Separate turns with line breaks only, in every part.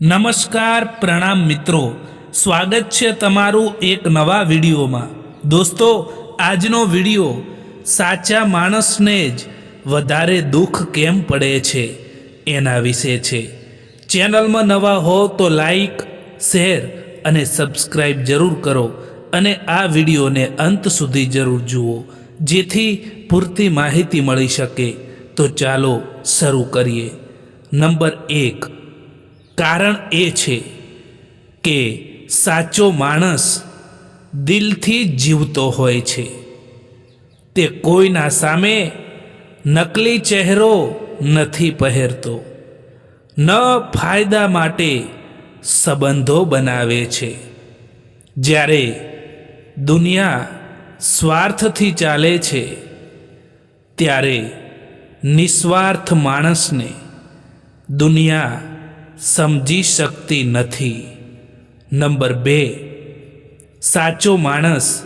નમસ્કાર પ્રણામ મિત્રો. સ્વાગત છે તમારું એક નવા વિડીયોમાં. દોસ્તો, આજનો વીડિયો સાચા માણસને જ વધારે દુઃખ કેમ પડે છે એના વિશે છે. ચેનલમાં નવા હો તો લાઈક, શેર અને સબસ્ક્રાઈબ જરૂર કરો અને આ વિડીયોને અંત સુધી જરૂર જુઓ, જેથી પૂરતી માહિતી મળી શકે. તો ચાલો શરૂ કરીએ. નંબર એક કારણ એ છે કે સાચો માણસ દિલથી જીવતો હોય છે. તે કોઈના સામે નકલી ચહેરો નથી પહેરતો. ન ફાયદા માટે સંબંધો બનાવે છે. જ્યારે દુનિયા સ્વાર્થથી ચાલે છે, ત્યારે નિસ્વાર્થ માણસને દુનિયા સમજી શકતી નથી. નંબર બે, સાચો માણસ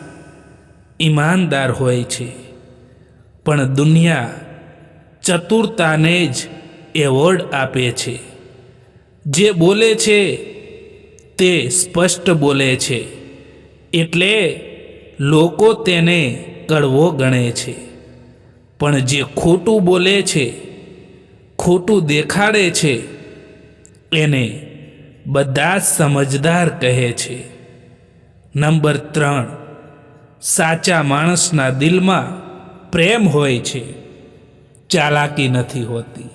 ઈમાનદાર હોય છે. પણ દુનિયા ચતુરતાને જ એવોર્ડ આપે છે. જે બોલે છે, તે સ્પષ્ટ બોલે છે. એટલે લોકો તેને કડવો ગણે છે. પણ જે ખોટું બોલે છે, ખોટું દેખાડે છે એને બધા સમજદાર કહે છે. નંબર ત્રણ, સાચા માણસના દિલમાં પ્રેમ હોય છે. ચાલાકી નથી હોતી.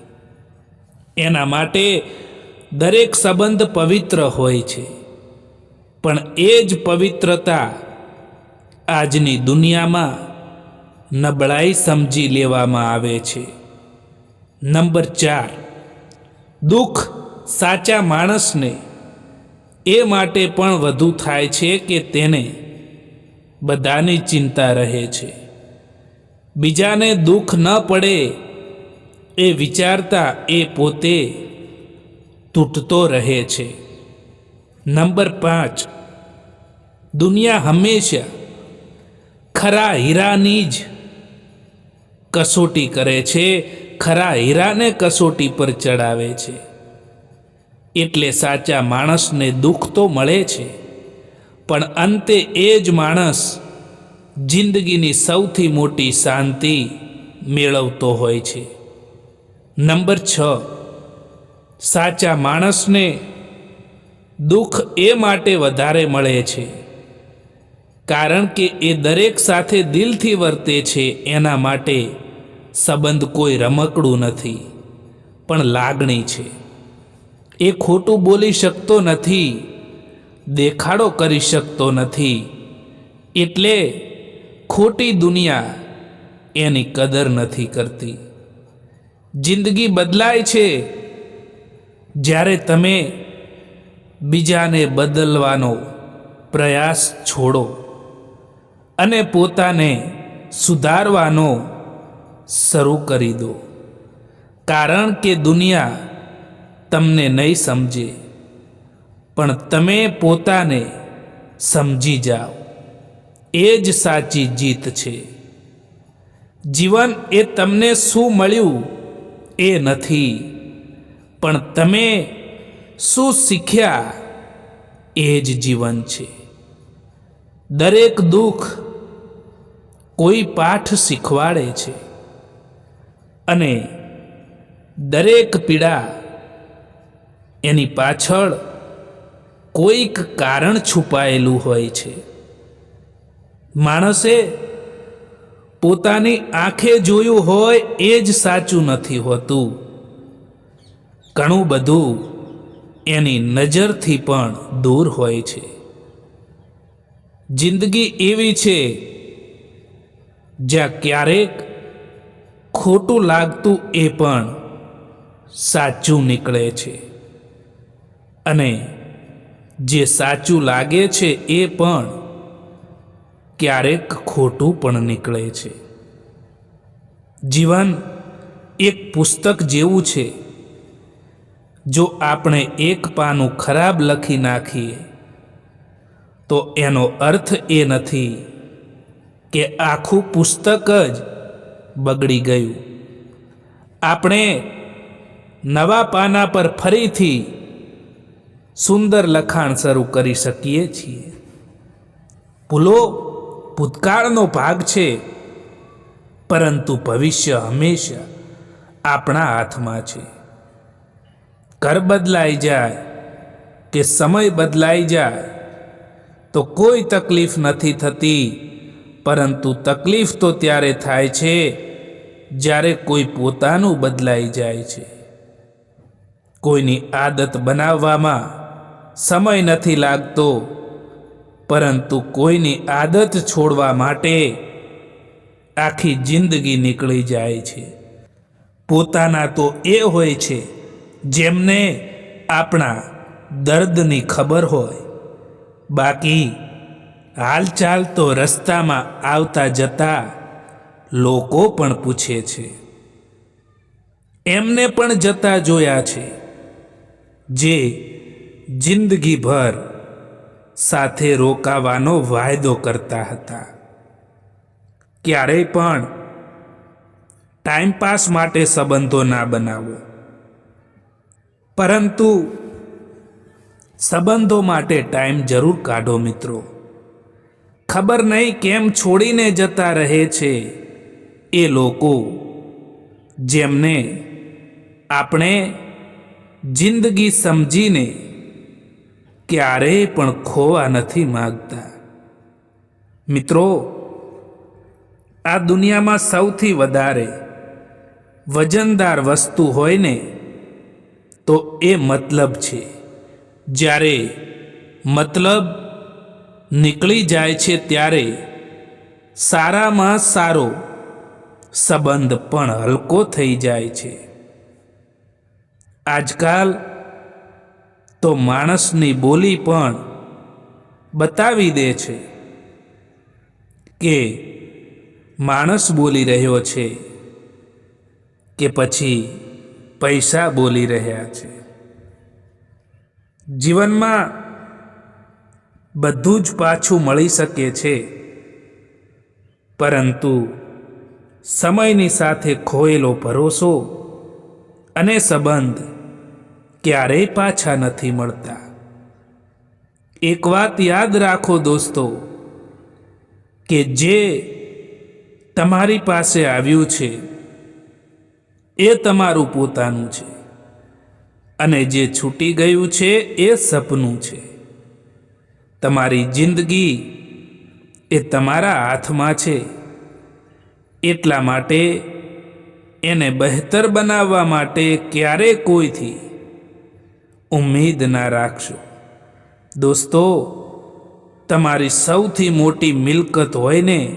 એના માટે દરેક સંબંધ પવિત્ર હોય છે. પણ એ જ પવિત્રતા આજની દુનિયામાં નબળાઈ સમજી લેવામાં આવે છે. નંબર ચાર, દુઃખ સાચા માણસને એ માટે પણ વધુ થાય છે કે તેને બધાની ચિંતા રહે છે. બીજાને દુઃખ ન પડે એ વિચારતા એ પોતે તૂટતો રહે છે. નંબર પાંચ. દુનિયા હંમેશા ખરા હીરાની જ કસોટી કરે છે. ખરા હીરાને કસોટી પર ચડાવે છે. એટલે સાચા માણસને દુઃખ તો મળે છે. પણ અંતે એ જ માણસ જિંદગીની સૌથી મોટી શાંતિ મેળવતો હોય છે. નંબર છ. સાચા માણસને દુઃખ એ માટે વધારે મળે છે. કારણ કે એ દરેક સાથે દિલથી વર્તે છે એના માટે સંબંધ કોઈ રમકડું નથી, પણ લાગણી છે. એ ખોટું બોલી શકતો નથી, દેખાડો કરી શકતો નથી. એટલે ખોટી દુનિયા એની કદર નથી કરતી. જિંદગી બદલાય છે જ્યારે તમે બીજાને બદલવાનો પ્રયાસ છોડો અને પોતાને સુધારવાનો શરૂ કરી દો. કારણ કે દુનિયા તમને નહીં સમજે. પણ તમે પોતાને સમજી જાઓ. એ જ સાચી જીત છે. જીવન એ તમને શું મળ્યું એ નથી. પણ તમે શું શીખ્યા એ જ જીવન છે. દરેક દુઃખ કોઈ પાઠ શીખવાડે છે. અને દરેક પીડા એની પાછળ કોઈક કારણ છુપાયેલું હોય છે. માણસે પોતાની આંખે જોયું હોય એ જ સાચું નથી હોતું. ઘણું બધું એની નજરથી પણ દૂર હોય છે. જિંદગી એવી છે જ્યાં ક્યારેક ખોટું લાગતું એ પણ સાચું નીકળે છે. અને જે સાચું લાગે છે એ પણ ક્યારેક ખોટું પણ નીકળે છે. જીવન એક પુસ્તક જેવું છે. જો આપણે એક પાનું ખરાબ લખી નાખીએ, તો એનો અર્થ એ નથી કે આખું પુસ્તક જ બગડી ગયું. આપણે નવા પાના પર ફરીથી સુંદર લખાણ શરૂ કરી શકીએ છીએ. ભૂલો ભૂતકાળનો ભાગ છે, પરંતુ ભવિષ્ય હંમેશા આપણા હાથમાં છે. ઘર બદલાઈ જાય કે સમય બદલાઈ જાય, તો કોઈ તકલીફ નથી થતી, પરંતુ તકલીફ તો ત્યારે થાય છે, જ્યારે કોઈ પોતાનું બદલાઈ જાય છે. કોઈની આદત બનાવવામાં સમય નથી લાગતો. પરંતુ કોઈની આદત છોડવા માટે આખી જિંદગી નીકળી જાય છે. પોતાના તો એ હોય છે, જેમને આપણા દર્દની ખબર હોય. બાકી હાલચાલ તો રસ્તામાં આવતા જતા લોકો પણ પૂછે છે. એમને પણ જતા જોયા છે, જે જિંદગીભર સાથે રોકાવાનો વાયદો કરતા હતા. ક્યારેય પણ ટાઈમપાસ માટે સંબંધો ના બનાવો. પરંતુ સંબંધો માટે ટાઈમ જરૂર કાઢો મિત્રો. ખબર નહીં કેમ છોડીને જતા રહે છે એ લોકો જેમને આપણે જિંદગી સમજીને ક્યારેય પણ ખોવા નથી માગતા. મિત્રો, આ દુનિયામાં સૌથી વધારે વજનદાર વસ્તુ હોય ને, તો એ મતલબ છે. જ્યારે મતલબ નીકળી જાય છે ત્યારે સારામાં સારો સંબંધ પણ હલકો થઈ જાય છે. આજકાલ તો માણસની બોલી પણ બતાવી દે છે કે માણસ બોલી રહ્યો છે કે પછી પૈસા બોલી રહ્યા છે. જીવનમાં બધું જ પાછું મળી શકે છે, પરંતુ સમયની સાથે ખોયેલો ભરોસો અને સંબંધ ક્યારેય પાછા નથી મળતા. એક વાત યાદ રાખો દોસ્તો, કે જે તમારી પાસે આવ્યું છે, એ તમારું પોતાનું છે. અને જે છૂટી ગયું છે, એ સપનું છે. તમારી જિંદગી એ તમારા હાથમાં છે. એટલા માટે એને બહેતર બનાવવા માટે ક્યારે કોઈથી ઉમ્મીદ ના રાખશો. દોસ્તો, તમારી સૌથી મોટી મિલકત હોય ને,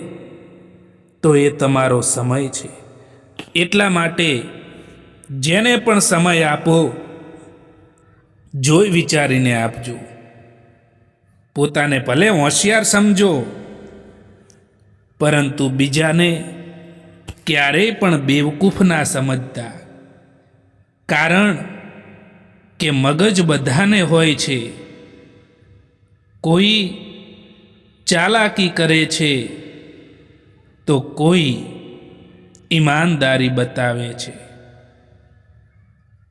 તો એ તમારો સમય છે. એટલા માટે જેને પણ સમય આપો, જોઈ વિચારીને આપજો. પોતાને ભલે હોશિયાર સમજો, પરંતુ બીજાને ક્યારેય પણ બેવકૂફ ના સમજતા. કારણ કે મગજ બધાને હોય છે. કોઈ ચાલાકી કરે છે તો કોઈ ઈમાનદારી બતાવે છે.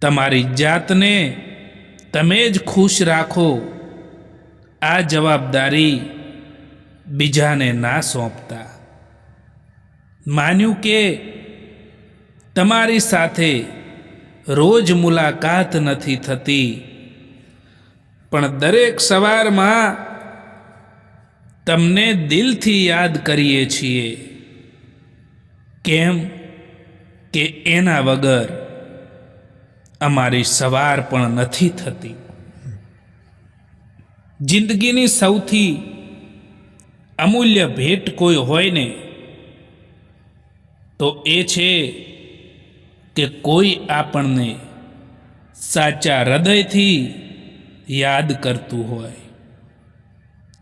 તમારી જાતને તમે જ ખુશ રાખો. આ જવાબદારી બીજાને ના સોંપતા. માન્યું કે તમારી સાથે રોજ મુલાકાત નથી થતી. પણ દરેક સવારમાં તમને દિલથી યાદ કરીએ છીએ. કેમ કે એના વગર અમારી સવાર પણ નથી થતી. જિંદગીની સૌથી અમૂલ્ય ભેટ કોઈ હોય ને, તો એ છે કે કોઈ આપણને સાચા હૃદયથી યાદ કરતું હોય.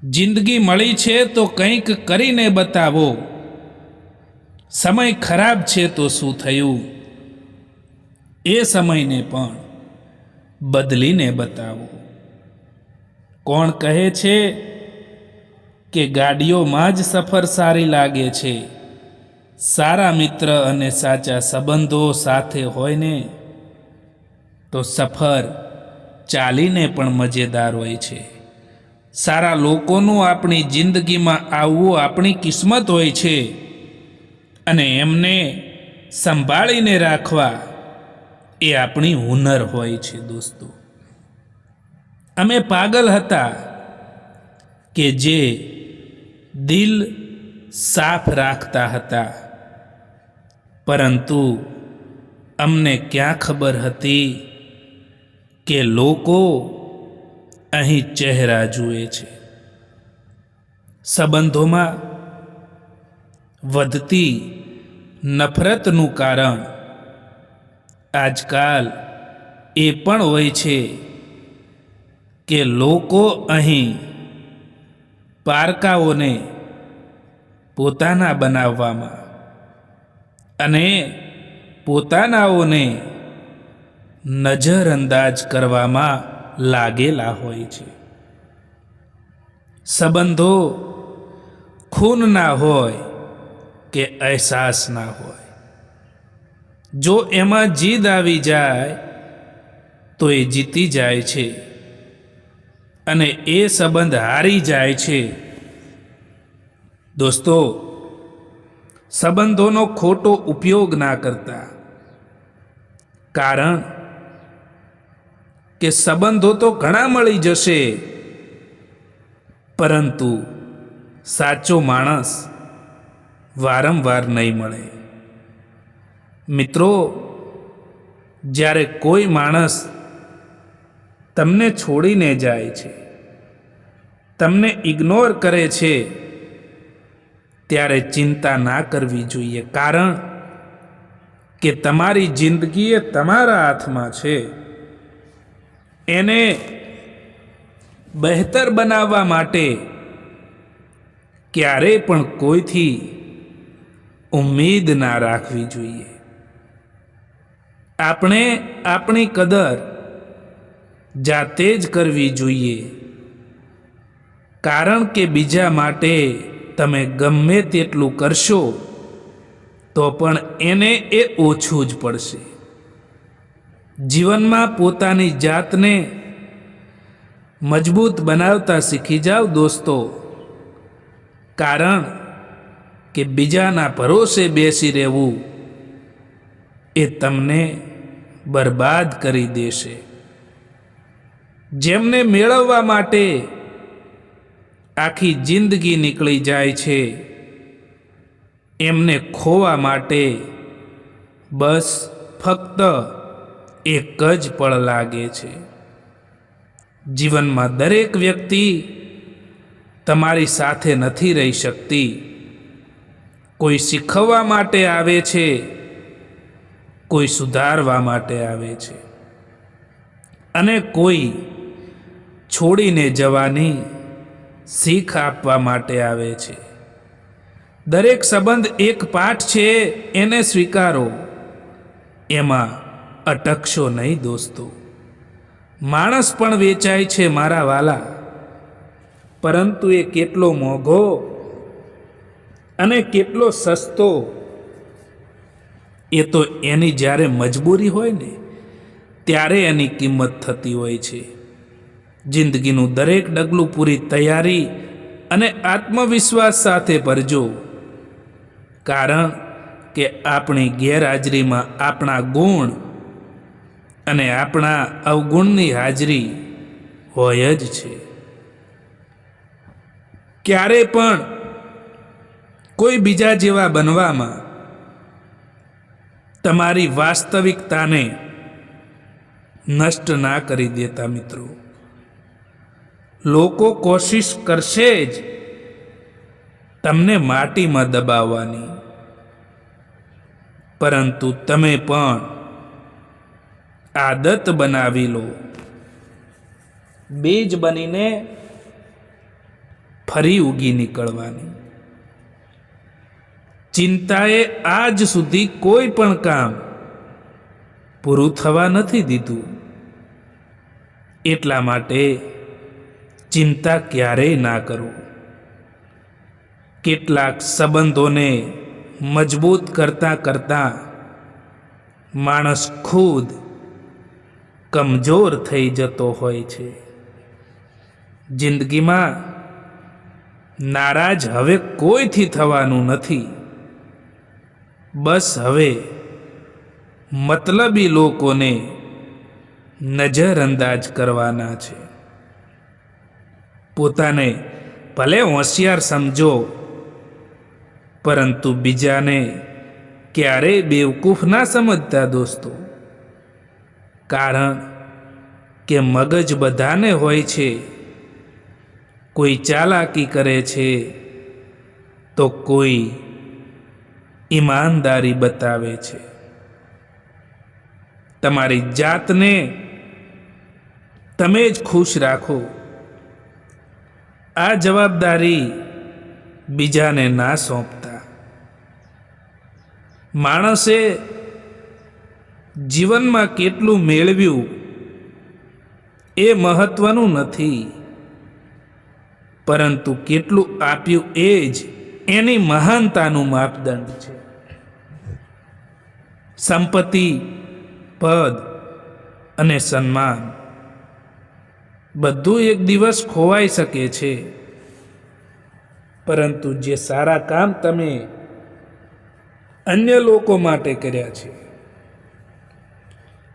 જિંદગી મળી છે તો કંઈક કરીને બતાવો. સમય ખરાબ છે તો શું થયું? એ સમયને પણ બદલીને બતાવો. કોણ કહે છે કે ગાડીઓમાં જ સફર સારી લાગે છે? સારા મિત્ર અને સાચા સંબંધો સાથે હોય ને તો સફર ચાલીને પણ મજેદાર હોય છે. સારા લોકોનું આપણી જિંદગીમાં આવવું આપણી કિસ્મત હોય છે અને એમને સંભાળીને રાખવા એ આપણી હુનર હોય છે દોસ્તો. અમે પાગલ હતા કે જે દિલ સાફ રાખતા હતા. પરંતુ અમને ક્યાં ખબર હતી કે લોકો અહીં ચહેરા જુએ છે? સંબંધોમાં વધતી નફરતનું કારણ આજકાલ એ પણ હોય છે કે લોકો અહીં પારકાઓને પોતાના બનાવવામાં અને પોતાનાઓને નજરઅંદાજ કરવામાં લાગેલા હોય છે. સંબંધો ખૂનના હોય કે અહેસાસના હોય. જો એમાં જીદ આવી જાય તો એ જીતી જાય છે અને એ સંબંધ હારી જાય છે. દોસ્તો સંબંધોનો ખોટો ઉપયોગ ના કરતા. કારણ કે સંબંધો તો ઘણા મળી જશે, પરંતુ સાચો માણસ વારંવાર નહીં મળે. મિત્રો, જ્યારે કોઈ માણસ તમને છોડીને જાય છે, તમને ઇગ્નોર કરે છે ત્યારે ચિંતા ના કરવી જોઈએ. કારણ કે તમારી જિંદગી એ તમારા હાથમાં છે. એને બહેતર બનાવવા માટે ક્યારેય પણ કોઈથી ઉમેદ ના રાખવી જોઈએ. આપણે આપણી કદર જાતે જ કરવી જોઈએ. કારણ કે બીજા માટે તમે ગમે તેટલું કરશો, તો પણ એને એ ઓછું જ પડશે. જીવનમાં પોતાની જાતને મજબૂત બનાવતા શીખી જાઓ દોસ્તો, કારણ કે બીજાના ભરોસે બેસી રહેવું એ તમને બરબાદ કરી દેશે. જેમને મેળવવા માટે આખી જિંદગી નીકળી જાય છે. એમને ખોવા માટે બસ ફક્ત એક જ પળ લાગે છે. જીવનમાં દરેક વ્યક્તિ તમારી સાથે નથી રહી શકતી. કોઈ શીખવવા માટે આવે છે, કોઈ સુધારવા માટે આવે છે. અને કોઈ છોડીને જવાની શીખ આપવા માટે આવે છે. દરેક સંબંધ એક પાઠ છે, એને સ્વીકારો. એમાં અટકશો નહીં દોસ્તો. માણસ પણ વેચાય છે મારા વાલા. પરંતુ એ કેટલો મોંઘો અને કેટલો સસ્તો. એ તો એની જ્યારે મજબૂરી હોય ને, ત્યારે એની કિંમત થતી હોય છે. જિંદગીનું દરેક ડગલું પૂરી તૈયારી અને આત્મવિશ્વાસ સાથે ભરજો. કારણ કે આપણી ગેરહાજરીમાં આપણા ગુણ અને આપણા અવગુણની હાજરી હોય જ છે. ક્યારે પણ કોઈ બીજા જેવા બનવામાં તમારી વાસ્તવિકતાને નષ્ટ ના કરી દેતા મિત્રો. લોકો કોશિશ કરશે જ તમને માટીમાં દબાવવાની. પરંતુ તમે પણ આદત બનાવી લો. બીજ બનીને ફરી ઉગી નીકળવાની. ચિંતાએ આજ સુધી કોઈ પણ કામ પૂરું થવા નથી દીધું. એટલા માટે ચિંતા ક્યારેય ના કરો. કેટલાક સંબંધોને મજબૂત કરતાં કરતાં માણસ ખુદ કમજોર થઈ જતો હોય છે. જિંદગીમાં નારાજ હવે કોઈથી થવાનું નથી. બસ હવે મતલબી લોકોને નજરઅંદાજ કરવાના છે. પોતાને ભલે હોશિયાર સમજો, પરંતુ બીજાને ક્યારેય બેવકૂફ ના સમજતા દોસ્તો? કારણ કે મગજ બધાને હોય છે, કોઈ ચાલાકી કરે છે, તો કોઈ ઈમાનદારી બતાવે છે. તમારી જાતને તમે જ ખુશ રાખો. આ જવાબદારી બીજાને ના સોંપતા. માણસે જીવનમાં કેટલું મેળવ્યું એ મહત્વનું નથી, પરંતુ કેટલું આપ્યું એ જ એની મહાનતાનું માપદંડ છે. સંપત્તિ, પદ અને સન્માન. બધું એક દિવસ ખોવાઈ શકે છે. પરંતુ જે સારા કામ તમે અન્ય લોકો માટે કર્યા છે,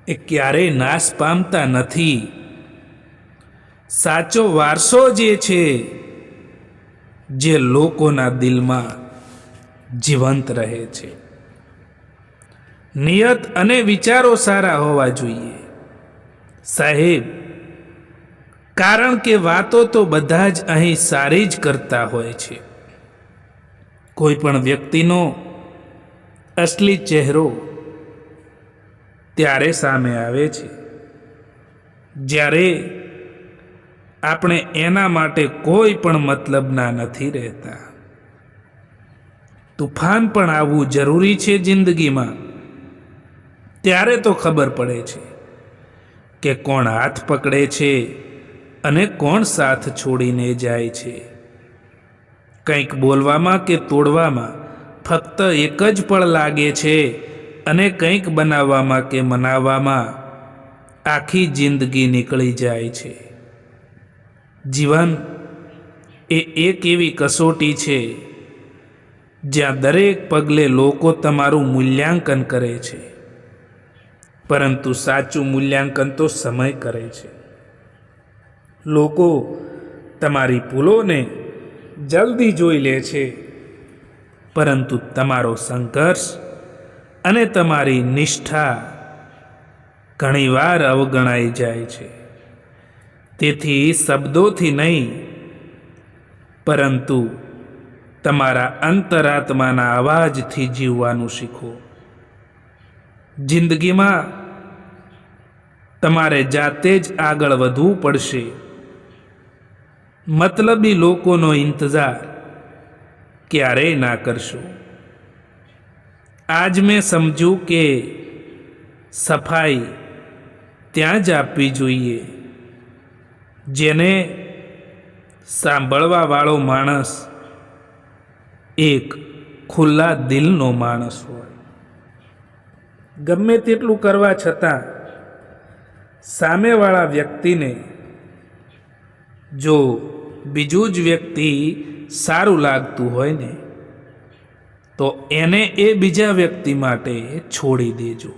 એ ક્યારેય નાશ પામતા નથી. સાચો વારસો જે છે, જે લોકોના દિલમાં જીવંત રહે છે. નિયત અને વિચારો સારા હોવા જોઈએ. સાહેબ કારણ કે વાતો તો બધા જ અહીં સારી જ કરતા હોય છે. કોઈ પણ વ્યક્તિનો અસલી ચહેરો ત્યારે સામે આવે છે. જ્યારે આપણે એના માટે કોઈ પણ મતલબના નથી રહેતા. તુફાન પણ આવવું જરૂરી છે જિંદગીમાં. ત્યારે તો ખબર પડે છે કે કોણ હાથ પકડે છે અને કોણ સાથ છોડીને જાય છે? કંઈક બોલવામાં કે તોડવામાં ફક્ત એક જ પળ લાગે છે અને કંઈક બનાવવામાં કે મનાવવામાં આખી જિંદગી નીકળી જાય છે. જીવન એ એક એવી કસોટી છે જ્યાં દરેક પગલે લોકો તમારું મૂલ્યાંકન કરે છે. પરંતુ સાચું મૂલ્યાંકન તો સમય કરે છે. લોકો તમારી ભૂલોને જલ્દી જોઈ લે છે. પરંતુ તમારો સંઘર્ષ અને તમારી નિષ્ઠા ઘણીવાર અવગણાઈ જાય છે. તેથી શબ્દોથી નહીં, પરંતુ તમારા અંતરાત્માના અવાજથી જીવવાનું શીખો. જિંદગીમાં તમારે જાતે જ આગળ વધવું પડશે. મતલબી લોકોનો ઇંતજાર ક્યારેય ના કરશો. આજ મેં સમજ્યું કે સફાઈ ત્યાં જ આપવી જોઈએ. જેને સાંભળવાવાળો માણસ એક ખુલ્લા દિલનો માણસ હોય. ગમે તેટલું કરવા છતાં સામેવાળા વ્યક્તિને જો બીજું જ વ્યક્તિ સારું લાગતું હોય ને, તો એને એ બીજા વ્યક્તિ માટે છોડી દેજો.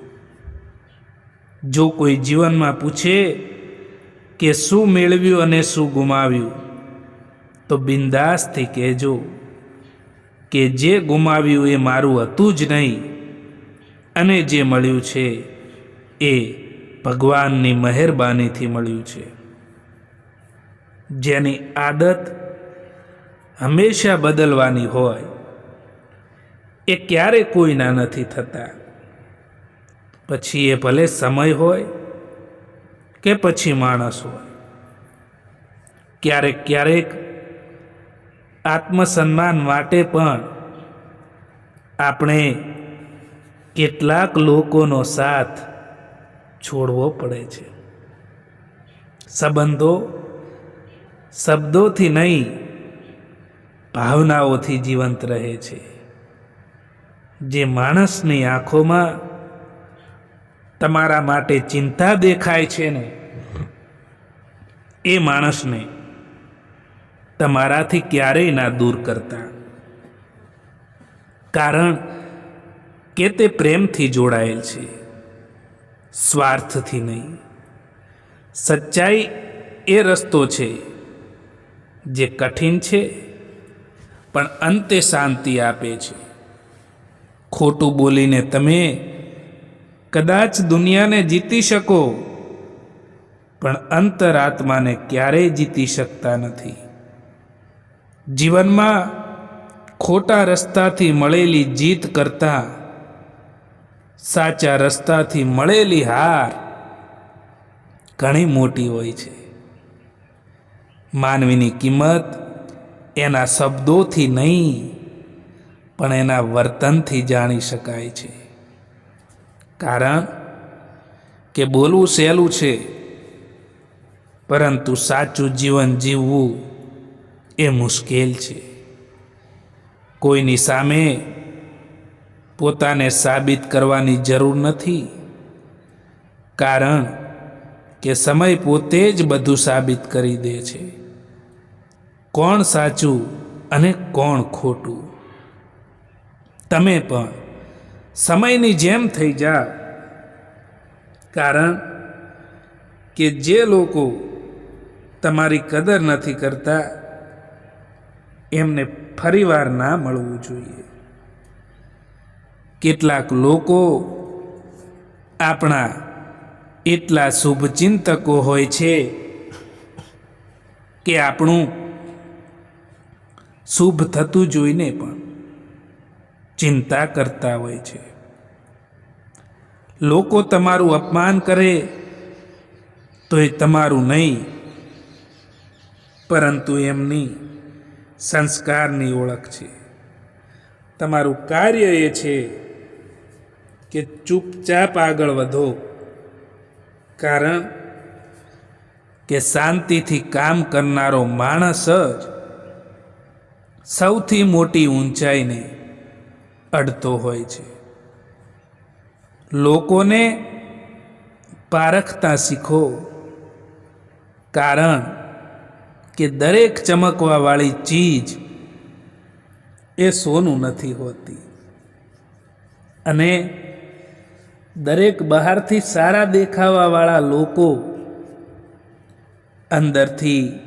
જો કોઈ જીવનમાં પૂછે કે શું મેળવ્યું અને શું ગુમાવ્યું, તો બિંદાસથી કહેજો કે જે ગુમાવ્યું એ મારું હતું જ નહીં, અને જે મળ્યું છે એ ભગવાનની મહેરબાનીથી મળ્યું છે. જેની આદત હંમેશા બદલવાની હોય, એ ક્યારે કોઈના નથી થતા. પછી એ ભલે સમય હોય કે પછી માણસ હોય. ક્યારેક ક્યારેક આત્મસન્માન માટે પણ આપણે કેટલાક લોકોનો સાથ છોડવો પડે છે. સંબંધો શબ્દોથી નહીં, ભાવનાઓથી જીવંત રહે છે. જે માણસની આંખોમાં તમારા માટે ચિંતા દેખાય છે ને, એ માણસને તમારાથી ક્યારેય ના દૂર કરતા. કારણ કે તે પ્રેમથી જોડાયેલ છે, સ્વાર્થથી નહીં. સચ્ચાઈ એ રસ્તો છે જે કઠિન છે, પણ અંતે શાંતિ આપે છે. ખોટું બોલીને તમે કદાચ દુનિયાને જીતી શકો, પણ અંતરાત્માને ક્યારેય જીતી શકતા નથી. જીવનમાં ખોટા રસ્તાથી મળેલી જીત કરતાં, સાચા રસ્તાથી મળેલી હાર ઘણી મોટી હોય છે. માનવીની કિંમત એના શબ્દોથી નહીં, પણ એના વર્તનથી જાણી શકાય છે. કારણ કે બોલવું સહેલું છે, પરંતુ સાચું જીવન જીવવું એ મુશ્કેલ છે. કોઈની સામે પોતાને સાબિત કરવાની જરૂર નથી, કારણ કે સમય પોતે જ બધું સાબિત કરી દે છે. કોણ સાચું અને કોણ ખોટું? તમે પણ સમયની જેમ થઈ જા. કારણ કે જે લોકો તમારી કદર નથી કરતા, એમને ફરીવાર ના મળવું જોઈએ. કેટલાક લોકો આપણા એટલા શુભચિંતકો હોય છે કે આપણું શુભ થતું જોઈને પણ ચિંતા કરતા હોય છે. લોકો તમારું અપમાન કરે તો એ તમારું નહીં, પરંતુ એમની સંસ્કારની ઓળખ છે. તમારું કાર્ય એ છે કે ચૂપચાપ આગળ વધો, કારણ કે શાંતિથી કામ કરનારો માણસ જ સૌથી મોટી ઊંચાઈને અડતો હોય છે. લોકોને પારખતા શીખો, કારણ કે દરેક ચમકવાવાળી ચીજ એ સોનું નથી હોતી. અને દરેક બહારથી સારા દેખાવાવાળા લોકો અંદરથી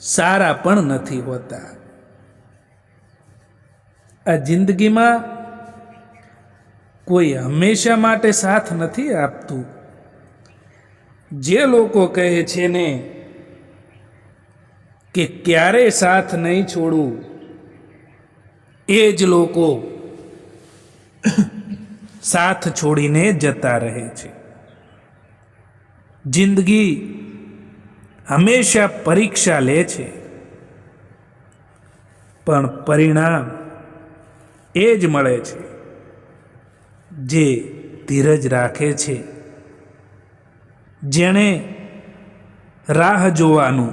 સારા પણ નથી હોતા. આ જિંદગીમાં કોઈ હંમેશા માટે સાથ નથી આપતું. જે લોકો કહે છે ને કે ક્યારે સાથ નહીં છોડું, એ જ લોકો સાથ છોડીને જતા રહે છે. જિંદગી હંમેશા પરીક્ષા લે છે, પણ પરિણામ એ જ મળે છે, જે ધીરજ રાખે છે. જેણે રાહ જોવાનું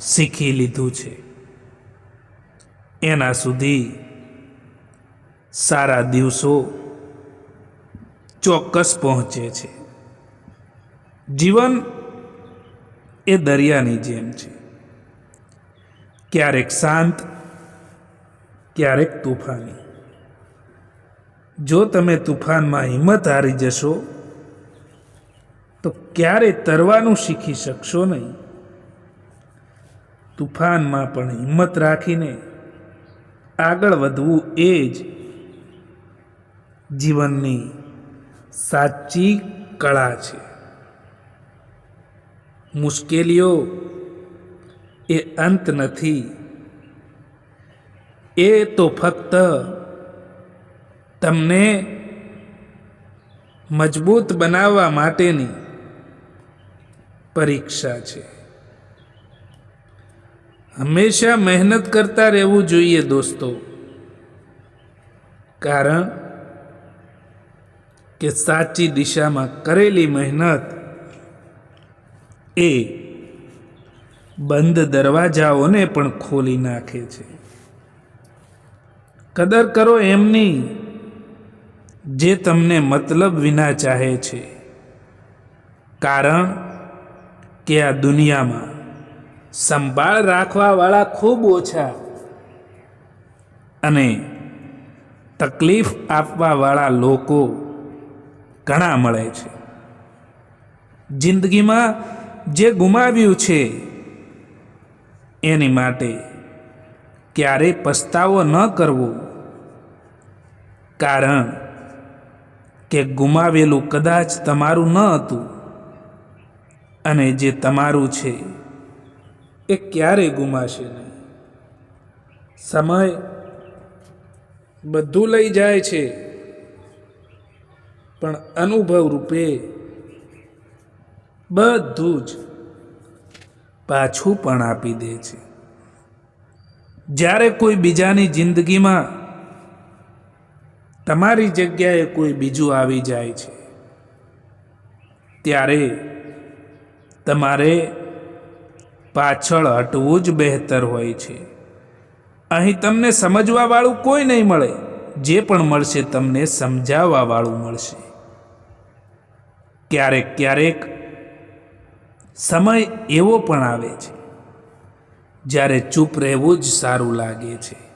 શીખી લીધું છે. એના સુધી સારા દિવસો ચોક્કસ પહોંચે છે. જીવન એ દરિયાની જેમ છે. ક્યારેક શાંત, ક્યારેક તૂફાની. જો તમે તુફાનમાં હિંમત હારી જશો, તો ક્યારે તરવાનું શીખી શકશો નહીં? તુફાનમાં પણ હિંમત રાખીને આગળ વધવું એ જ જીવનની સાચી કળા છે. મુશ્કેલીઓ એ અંત નથી. એ તો ફક્ત તમને મજબૂત બનાવવા માટેની પરીક્ષા છે. હંમેશા મહેનત કરતા રહેવું જોઈએ દોસ્તો. કારણ કે સાચી દિશામાં કરેલી મહેનત એ બંધ દરવાજાઓને પણ ખોલી નાખે છે. કદર કરો એમની જે તમને મતલબ વિના ચાહે છે. કારણ કે આ દુનિયામાં સંભાળ રાખવાવાળા ખૂબ ઓછા અને તકલીફ આપવાવાળા લોકો ઘણા મળે છે. જિંદગીમાં જે ગુમાવ્યું છે, એની માટે ક્યારેય પસ્તાવો ન કરવો. કારણ કે ગુમાવેલું કદાચ તમારું ન હતું. અને જે તમારું છે, એ ક્યારે ગુમાશે નહીં? સમય બધું લઈ જાય છે, પણ અનુભવ રૂપે બધું જ પાછું પણ આપી દે છે. જ્યારે કોઈ બીજાની જિંદગીમાં તમારી જગ્યાએ કોઈ બીજું આવી જાય છે? ત્યારે તમારે પાછળ હટવું જ બહેતર હોય છે. અહીં તમને સમજવાવાળું કોઈ નહીં મળે. જે પણ મળશે તમને સમજાવવાવાળું મળશે. ક્યારેક ક્યારેક સમય એવો પણ આવે છે, જ્યારે ચૂપ રહેવું જ સારું લાગે છે.